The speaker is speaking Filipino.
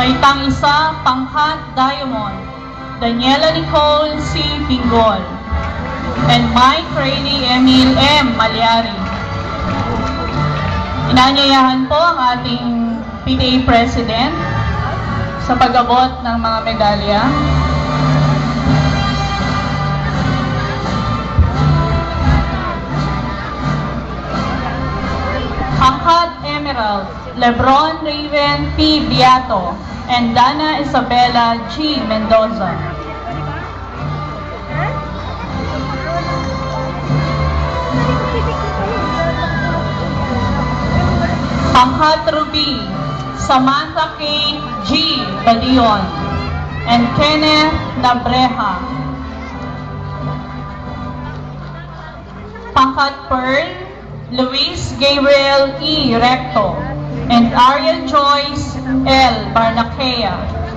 Baitang Isa, Pangkat Diamond, Daniela Nicole C. Pingol, and Mike Rayleigh Emil M. Malyari. Inanyayahan po ang ating PTA President sa pag-abot ng mga medalya. Angkat Emerald, Lebron Raven P. Beato, and Dana Isabella G. Mendoza. Angkat Ruby, Samantha K. G. Badion, and Kenneth Nabreha. Pangkat Pearl, Luis Gabriel E. Recto, and Ariel Joyce L. Barnakea.